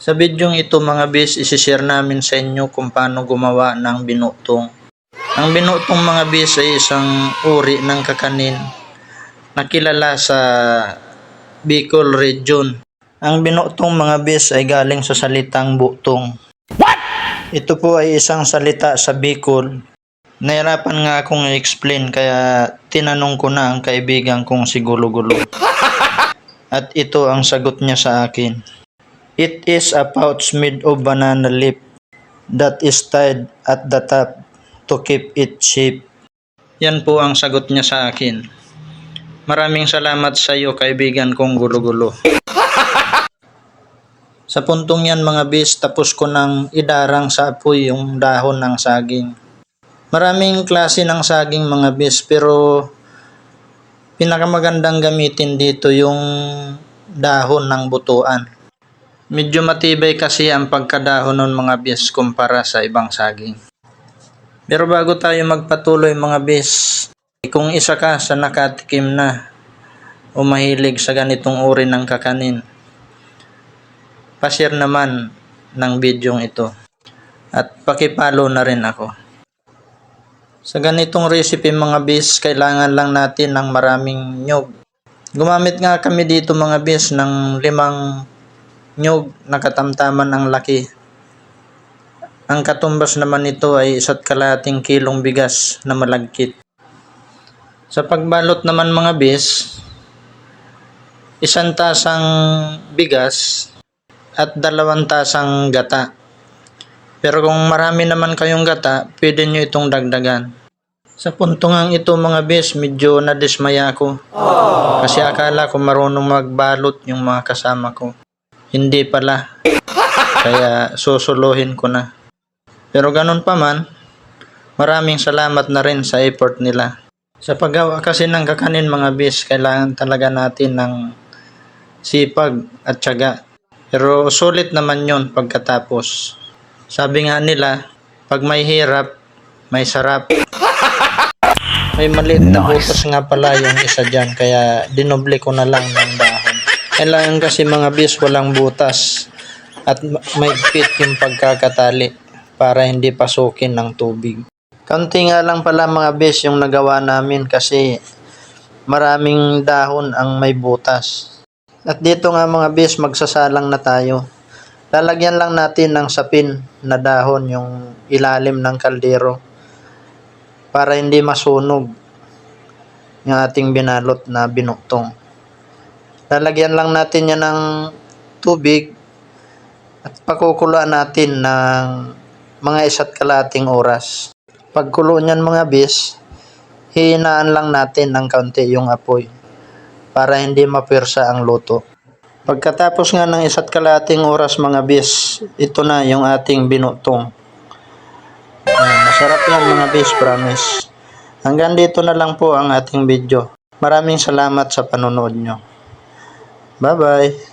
Sa bidyong ito mga bis, isishare namin sa inyo kung paano gumawa ng binutong. Ang binutong mga bis ay isang uri ng kakanin na kilala sa Bicol region. Ang binutong mga bis ay galing sa salitang butong. Ito po ay isang salita sa Bicol. Nahirapan nga akong i-explain kaya tinanong ko na ang kaibigan kong si Gulo-Gulo. At ito ang sagot niya sa akin. It is a pouch made of banana leaf that is tied at the top to keep it shape. Yan po ang sagot niya sa akin. Maraming salamat sa iyo kaibigan kong gulo-gulo. Sa puntong yan mga bis, tapos ko nang idarang sa apoy yung dahon ng saging. Maraming klase ng saging mga bis pero pinakamagandang gamitin dito yung dahon ng butuan. Medyo matibay kasi ang pagkadahon ng mga bis kumpara sa ibang saging. Pero bago tayo magpatuloy mga bis, kung isa ka sa nakatikim na o mahilig sa ganitong uri ng kakanin, pa-share naman ng bidyong ito at pakipalo na rin ako. Sa ganitong recipe mga bis, kailangan lang natin ng maraming nyog. Gumamit nga kami dito mga bis ng limang nyog na katamtaman ang laki. Ang katumbas naman nito ay isa't kalating kilong bigas na malagkit. Sa pagbalot naman mga bis, isang tasang bigas at dalawang tasang gata. Pero kung marami naman kayong gata, pwede nyo itong dagdagan. Sa puntungang ito mga bis, medyo nadismaya ako. Kasi akala ko marunong magbalot yung mga kasama ko. Hindi pala. Kaya susuluhin ko na. Pero ganun pa man, maraming salamat na rin sa effort nila. Sa paggawa kasi ng kakanin mga bis, kailangan talaga natin ng sipag at tiyaga. Pero sulit naman yon pagkatapos. Sabi nga nila, pag may hirap, may sarap. May maliit na butas nga pala yung isa dyan, kaya dinoble ko na lang ng dahon. Kailangan kasi mga bis walang butas at ma- maigpit yung pagkakatali para hindi pasukin ng tubig. Kaunti nga lang pala mga bis yung nagawa namin kasi maraming dahon ang may butas. At dito nga mga bis magsasalang na tayo. Lalagyan lang natin ng sapin na dahon yung ilalim ng kaldero para hindi masunog yung ating binalot na binutong. Lalagyan lang natin yan ng tubig at pakukuluan natin ng mga isa't kalating oras. Pagkulo niyan mga bis, hihinaan lang natin ng kaunti yung apoy para hindi mapwersa ang luto. Pagkatapos nga ng isa't kalating oras mga bis, ito na yung ating binutong. Masarap yan mga bis, promise. Hanggang dito na lang po ang ating video. Maraming salamat sa panonood nyo. Bye-bye!